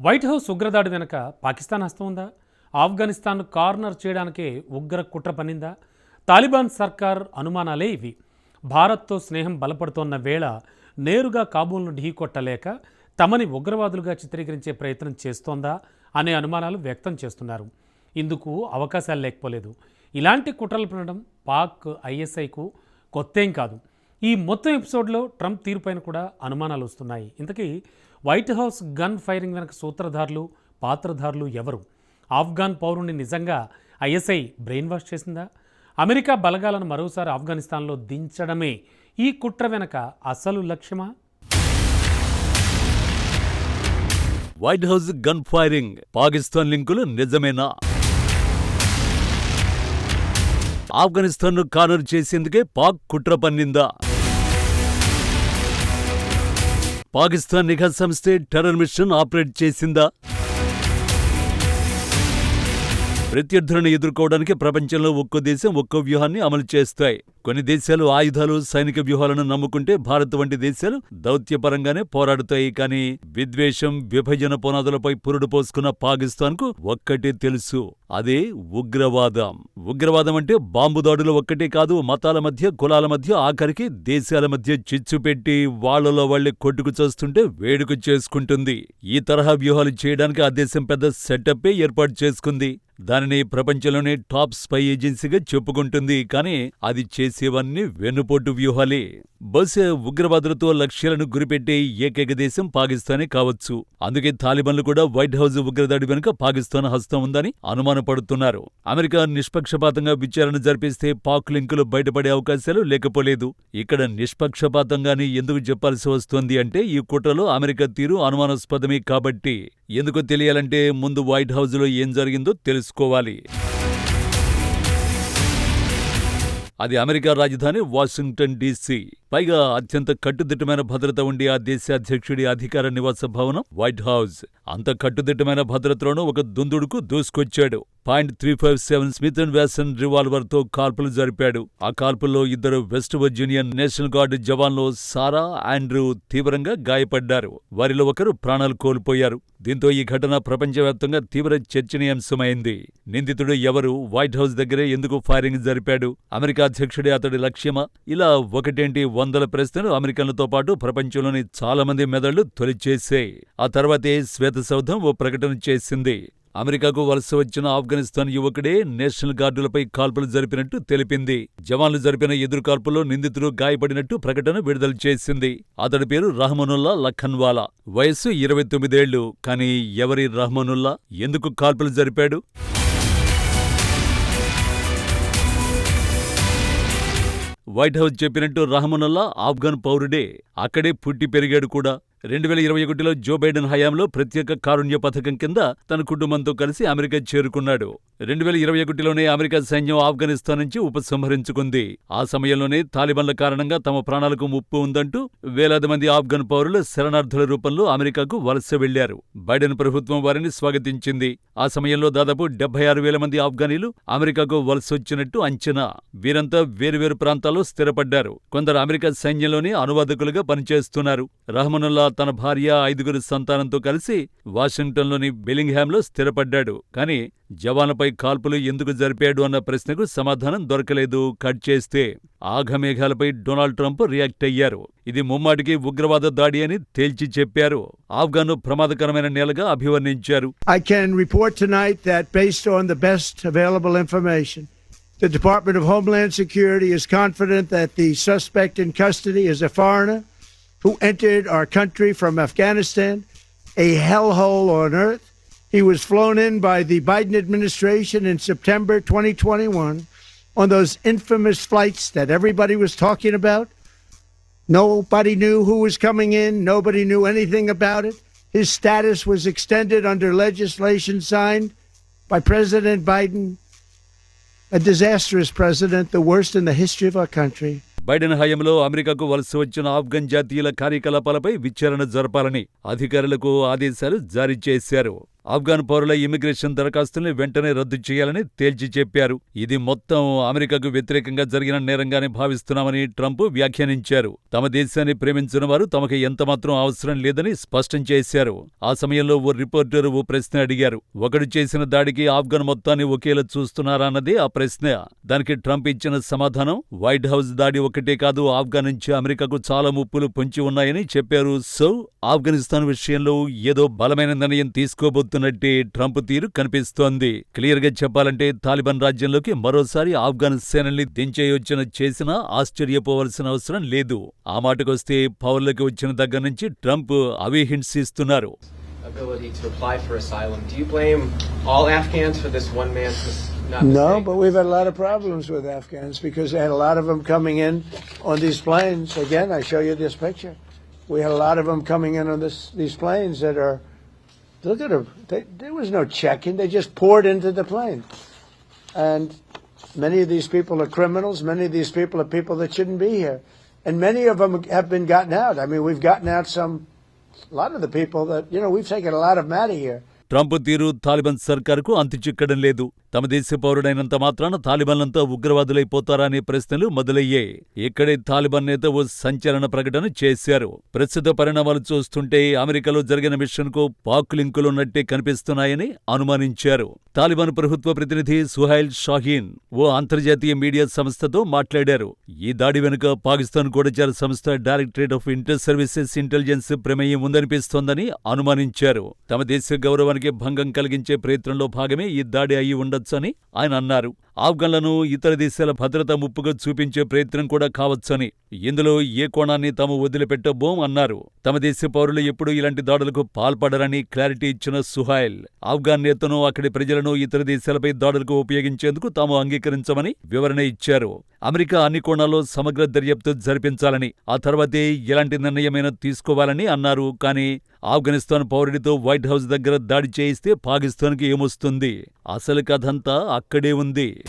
White house ఉగ్రదాడి వెనుక పాకిస్తాన్ హస్తం ఉందా? ఆఫ్ఘనిస్తాన్ కార్నర్ చేయడానికే ఉగ్ర కుట్ర పనిందా తాలిబాన్ సర్కార్ అనుమానాలే ఇవి. భారత్తో స్నేహం బలపడుతోన్న వేళ నేరుగా కాబూల్ను ఢీకొట్టలేక తమని ఉగ్రవాదులుగా చిత్రీకరించే ప్రయత్నం చేస్తోందా అనే అనుమానాలు వ్యక్తం చేస్తున్నారు. ఇందుకు అవకాశాలు లేకపోలేదు. ఇలాంటి కుట్రలు పడడం పాక్ ఐఎస్ఐకు కొత్తేం కాదు. ఈ మొత్తం ఎపిసోడ్లో ట్రంప్ తీరుపైన కూడా అనుమానాలు వస్తున్నాయి. ఇంతకీ వైట్ హౌస్ గన్ ఫైరింగ్ వెనక సూత్రధారులు పాత్రధారులు ఎవరు? ఆఫ్ఘాన్ పౌరుణ్ణి నిజంగా ఐఎస్ఐ బ్రెయిన్ వాష్ చేసిందా? అమెరికా బలగాలను మరోసారి ఆఫ్ఘనిస్తాన్లో దించడమే ఈ కుట్ర వెనక అసలు లక్ష్యమా? White House gun firing Pakistan లింకులు నిజమేనా? ఆఫ్ఘనిస్తాన్ను కార్నర్ చేసేందుకే పాక్ కుట్ర పన్నిందా? పాకిస్తాన్ నిఘా సంస్థే టెర్రర్ మిషన్ ఆపరేట్ చేసిందా? ప్రత్యర్థులను ఎదుర్కోవడానికి ప్రపంచంలో ఒక్కో దేశం ఒక్కో వ్యూహాన్ని అమలు చేస్తాయి. కొన్ని దేశాలు ఆయుధాలు సైనిక వ్యూహాలను నమ్ముకుంటే భారత్ వంటి దేశాలు దౌత్యపరంగానే పోరాడుతాయి. కానీ విద్వేషం విభజన పునాదులపై పురుడు పోసుకున్న పాకిస్తాన్కు ఒక్కటే తెలుసు. అదే ఉగ్రవాదం. ఉగ్రవాదం అంటే బాంబు దాడులు ఒక్కటే కాదు మతాల మధ్య కులాల మధ్య ఆఖరికి దేశాల మధ్య చిచ్చు పెట్టి వాళ్ళలో వాళ్ళే కొట్టుకు చేస్తుంటే వేడుక చేసుకుంటుంది. ఈ తరహా వ్యూహాలు చేయడానికి ఆ దేశం పెద్ద సెటప్పే ఏర్పాటు చేసుకుంది. దానిని ప్రపంచంలోనే టాప్ స్పై ఏజెన్సీగా చెప్పుకుంటుంది కానీ అది చేసేవన్నీ వెన్నుపోటు వ్యూహాలే. బహుశా ఉగ్రవాదులతో లక్ష్యాలను గురిపెట్టే ఏకైక దేశం పాకిస్తానే కావచ్చు. అందుకే తాలిబాన్లు కూడా వైట్ హౌస్ ఉగ్రదాడి వెనుక పాకిస్తాన్ హస్తం ఉందని అనుమానపడుతున్నారు అమెరికా నిష్పక్షపాతంగా విచారణ జరిపిస్తే పాక్ లింకులు బయటపడే అవకాశాలు లేకపోలేదు. ఇక్కడ నిష్పక్షపాతంగానే ఎందుకు చెప్పాల్సి వస్తోంది అంటే ఈ కుట్రలో అమెరికా తీరు అనుమానాస్పదమే కాబట్టి. ఎందుకు తెలియాలంటే ముందు వైట్ హౌస్లో ఏం జరిగిందో తెలుసు. తెలుసుకోవాలి. అది అమెరికా రాజధాని వాషింగ్టన్ డీసీ. పైగా అత్యంత కట్టుదిట్టమైన భద్రత ఉండి ఆ దేశ అధ్యక్షుడి అధికార నివాస భవనం వైట్ హౌస్ అంత కట్టుదిట్టమైన భద్రతలోనూ ఒక దుందుడుకు దూసుకొచ్చాడు. Point three five seven Smith and Wesson రివాల్వర్తో కాల్పులు జరిపాడు. ఆ కాల్పుల్లో ఇద్దరు వెస్ట్ వర్జీనియన్ నేషనల్ గార్డ్ జవాన్లు సారా ఆండ్రూ తీవ్రంగా గాయపడ్డారు. వారిలో ఒకరు ప్రాణాలు కోల్పోయారు. దీంతో ఈ ఘటన ప్రపంచవ్యాప్తంగా తీవ్ర చర్చనీయాంశమైంది. నిందితుడు ఎవరు? వైట్ హౌస్ దగ్గరే ఎందుకు ఫైరింగ్ జరిపాడు? అమెరికా అధ్యక్షుడే అతడి లక్ష్యమా? ఇలా ఒకటేంటి? వందల ప్రశ్నలు అమెరికన్లతో పాటు ప్రపంచంలోని చాలా మంది మెదళ్ళు తొలిచేశాయి. ఆ తర్వాతే శ్వేత సౌధం ఓ ప్రకటన చేసింది. అమెరికాకు వలస వచ్చిన ఆఫ్ఘనిస్తాన్ యువకుడే నేషనల్ గార్డులపై కాల్పులు జరిపినట్టు తెలిపింది. జవాన్లు జరిపిన ఎదురు కాల్పుల్లో నిందితుడు గాయపడినట్టు ప్రకటన విడుదల చేసింది. అతడి పేరు రహమనుల్లా లఖన్వాలా. వయస్సు ఇరవై తొమ్మిదేళ్ళు కానీ ఎవరి రహమనుల్లా? ఎందుకు కాల్పులు జరిపాడు? వైట్ హౌస్ చెప్పినట్టు రహమనుల్లా ఆఫ్ఘన్ పౌరుడే. అక్కడే పుట్టి పెరిగాడు కూడా. రెండు వేల ఇరవై ఒకటిలో జో బైడెన్ హయాంలో ప్రత్యేక కారుణ్య పథకం కింద తన కుటుంబంతో కలిసి అమెరికా చేరుకున్నాడు. రెండు వేల ఇరవై ఒకటిలోనే అమెరికా సైన్యం ఆఫ్ఘనిస్తాన్ నుంచి ఉపసంహరించుకుంది. ఆ సమయంలోనే తాలిబాన్ల కారణంగా తమ ప్రాణాలకు ముప్పు ఉందంటూ వేలాది మంది ఆఫ్ఘన్ పౌరులు శరణార్థుల రూపంలో అమెరికాకు వలస వెళ్ళారు బైడెన్ ప్రభుత్వం వారిని స్వాగతించింది. ఆ సమయంలో దాదాపు డెబ్బై ఆరు వేల మంది ఆఫ్ఘనీలు అమెరికాకు వలసొచ్చినట్టు అంచనా. వీరంతా వేరువేరు ప్రాంతాల్లో స్థిరపడ్డారు. కొందరు అమెరికా సైన్యంలోనే అనువాదకులుగా పనిచేస్తున్నారు. రహమనుల్లా తన భార్య ఐదుగురు సంతానంతో కలిసి వాషింగ్టన్లోని బెలింగ్హామ్లో స్థిరపడ్డాడు. కానీ జవాన్లపై కాల్పులు ఎందుకు జరిపాడు అన్న ప్రశ్నకు సమాధానం దొరకలేదు కట్ చేస్తే. ఆఘమేఘాలపై డొనాల్డ్ ట్రంప్ రియాక్ట్ అయ్యారు. ఇది ముమ్మాటికి ఉగ్రవాద దాడి అని తేల్చి చెప్పారు. ఆఫ్ఘన్ ప్రమాదకరమైన నేలగా అభివర్ణించారు. I can report tonight that based on the best available information, the Department of Homeland Security is confident that the suspect in custody is a foreigner who entered our country from Afghanistan, a hellhole on earth. He was flown in by the Biden administration in September 2021 on those infamous flights that everybody was talking about. Nobody knew who was coming in, nobody knew anything about it. His status was extended under legislation signed by President Biden, a disastrous president, the worst in the history of our country. Biden హయాంలో అమెరికాకు వలస వచ్చిన ఆఫ్ఘన్ జాతీయుల కార్యకలాపాలపై విచారణ జరపాలని అధికారులకు ఆదేశాలు జారీ చేశారు. ఆఫ్ఘాన్ పౌరుల ఇమిగ్రేషన్ దరఖాస్తుల్ని వెంటనే రద్దు చేయాలని తేల్చి చెప్పారు. ఇది మొత్తం అమెరికాకు వ్యతిరేకంగా జరిగిన నేరంగానే భావిస్తున్నామని ట్రంప్ వ్యాఖ్యానించారు. తమ దేశాన్ని ప్రేమించిన వారు తమకు ఎంతమాత్రం అవసరం లేదని స్పష్టం చేశారు. ఆ సమయంలో ఓ రిపోర్టర్ ఓ ప్రశ్న అడిగారు. ఒకడు చేసిన దాడికి ఆఫ్ఘన్ మొత్తాన్ని ఒకేలా చూస్తున్నారా అన్నది ఆ ప్రశ్న. దానికి ట్రంప్ ఇచ్చిన సమాధానం వైట్ హౌస్ దాడి ఒకటే కాదు ఆఫ్ఘన్ నుంచి అమెరికాకు చాలా ముప్పులు పొంచి ఉన్నాయని చెప్పారు. సో ఆఫ్ఘనిస్తాన్ విషయంలో ఏదో బలమైన నిర్ణయం తీసుకోబోతున్నట్టే ట్రంప్ తీరు కనిపిస్తోంది క్లియర్గా చెప్పాలంటే తాలిబాన్ రాజ్యంలోకి మరోసారి ఆఫ్ఘన్ సేనల్ని దించేయొచ్చిన చేసినా ఆశ్చర్యపోవలసిన అవసరం లేదు ఆ మాటకొస్తే పౌరులకి వచ్చిన దగ్గర నుంచి ట్రంప్ అవే హింట్స్ ఇస్తున్నారు ability to apply for asylum. Do you blame all Afghans for this one man's mis- not No, but we've had a lot of problems with Afghans because they had a lot of them coming in on these planes. Again, I show you this picture. We had a lot of them coming in on this these planes that are. Look at them. They, there was no checking. They just poured into the plane, and many of these people are criminals. Many of these people are people that shouldn't be here, and many of them have been gotten out. I mean, we've gotten out some. A lot of the people that you know we've taken a lot of them out of here. Trump తీరు Taliban సర్కారుకు అంతు చిక్కడం లేదు తమ దేశ పౌరుడైనంత మాత్రాన తాలిబాన్లంతా ఉగ్రవాదులైపోతారా అనే ప్రశ్నలు మొదలయ్యాయి ఇక్కడే తాలిబాన్ నేత ఓ సంచలన ప్రకటన చేశారు. ప్రస్తుత పరిణామాలు చూస్తుంటే అమెరికాలో జరిగిన మిషన్కు పాక్ లింకులున్నట్టే కనిపిస్తున్నాయని అనుమానించారు. తాలిబాన్ ప్రభుత్వ ప్రతినిధి సుహైల్ షాహీన్ ఓ అంతర్జాతీయ మీడియా సంస్థతో మాట్లాడారు. ఈ దాడి వెనుక పాకిస్తాన్ గూఢచార సంస్థ Directorate of Inter Services Intelligence ప్రమేయం ఉందనిపిస్తోందని అనుమానించారు. తమ దేశ గౌరవానికి భంగం కలిగించే ప్రయత్నంలో భాగమే ఈ దాడి అయి కావచ్చని ఆయన అన్నారు. ఆఫ్ఘన్లను ఇతర దేశాల భద్రత ముప్పుగా చూపించే ప్రయత్నం కూడా కావచ్చని ఇందులో ఏ కోణాన్ని తాము వదిలిపెట్టబోం అన్నారు. తమ దేశ పౌరులు ఎప్పుడూ ఇలాంటి దాడులకు పాల్పడరని క్లారిటీ ఇచ్చిన సుహైల్ ఆఫ్ఘాన్ నేతను అక్కడి ప్రజలను ఇతర దేశాలపై దాడులకు ఉపయోగించేందుకు తాము అంగీకరించమని వివరణ ఇచ్చారు. అమెరికా అన్ని కోణాల్లో సమగ్ర దర్యాప్తు జరిపించాలని ఆ తర్వాతే ఎలాంటి నిర్ణయమైనా తీసుకోవాలని అన్నారు. కానీ ఆఫ్ఘనిస్తాన్ పౌరుడితో వైట్ హౌస్ దగ్గర దాడి చేయిస్తే పాకిస్తాన్కి ఏమొస్తుంది? అసలు కథంతా అక్కడే ఉంది.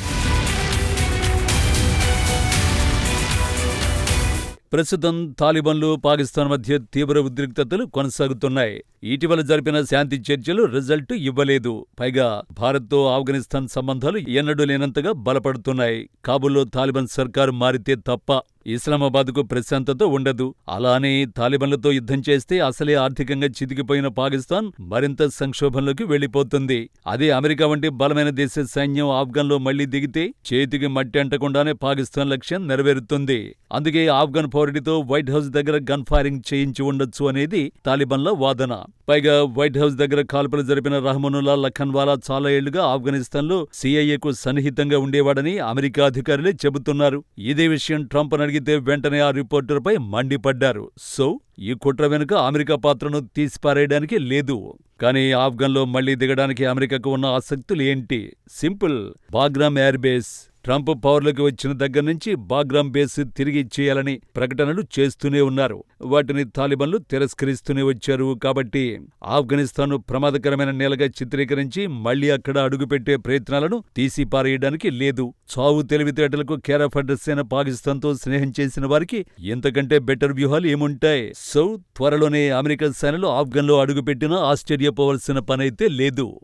ప్రస్తుతం తాలిబాన్లు పాకిస్తాన్ మధ్య తీవ్ర ఉద్రిక్తతలు కొనసాగుతున్నాయి. ఇటీవల జరిపిన శాంతి చర్చలు రిజల్ట్ ఇవ్వలేదు. పైగా భారత్తో ఆఫ్ఘనిస్తాన్ సంబంధాలు ఎన్నడూ లేనంతగా బలపడుతున్నాయి. కాబూల్లో తాలిబాన్ సర్కారు మారితే తప్ప ఇస్లామాబాద్కు ప్రశాంతత ఉండదు. అలానే తాలిబాన్లతో యుద్ధం చేస్తే అసలే ఆర్థికంగా చితికిపోయిన పాకిస్తాన్ మరింత సంక్షోభంలోకి వెళ్ళిపోతుంది అదే అమెరికా వంటి బలమైన దేశ సైన్యం ఆఫ్ఘన్లో మళ్ళీ దిగితే చేతికి మట్టి అంటకుండానే పాకిస్తాన్ లక్ష్యం నెరవేరుతుంది. అందుకే ఆఫ్ఘన్ అథారిటీతో వైట్ హౌస్ దగ్గర గన్ ఫైరింగ్ చేయించి ఉండొచ్చు అనేది తాలిబాన్ల వాదన. పైగా వైట్ హౌస్ దగ్గర కాల్పులు జరిపిన రహమానుల్లా లఖన్వాలా చాలా ఏళ్ళుగా ఆఫ్ఘనిస్తాన్లో సీఐఏకు సన్నిహితంగా ఉండేవాడని అమెరికా అధికారులే చెబుతున్నారు. ఇదే విషయం ట్రంప్ అడిగితే వెంటనే ఆ రిపోర్టర్పై మండిపడ్డారు. సో ఈ కుట్ర వెనుక అమెరికా పాత్రను తీసిపారేయడానికి లేదు. కానీ ఆఫ్ఘన్లో మళ్ళీ దిగడానికి అమెరికాకు ఉన్న ఆసక్తులు ఏంటి? సింపుల్ బాగ్రామ్ ఎయిర్బేస్ ట్రంప్ పవర్లోకి వచ్చిన దగ్గర నుంచి బాగ్రామ్ బేస్ తిరిగి ఇచ్చేయాలని ప్రకటనలు చేస్తూనే ఉన్నారు. వాటిని తాలిబన్లు తిరస్కరిస్తూనే వచ్చారు కాబట్టి ఆఫ్ఘనిస్తాను ప్రమాదకరమైన నేలగా చిత్రీకరించి మళ్ళీ అక్కడ అడుగుపెట్టే ప్రయత్నాలను తీసిపారేయడానికి లేదు. చావు తెలివితేటలకు కేరాఫ్ సేన పాకిస్తాన్తో స్నేహం చేసిన వారికి ఎంతకంటే బెటర్ వ్యూహాలు ఏముంటాయి? సో త్వరలోనే అమెరికా సేనలు ఆఫ్ఘన్లో అడుగుపెట్టినా ఆశ్చర్యపోవలసిన పనైతే లేదు.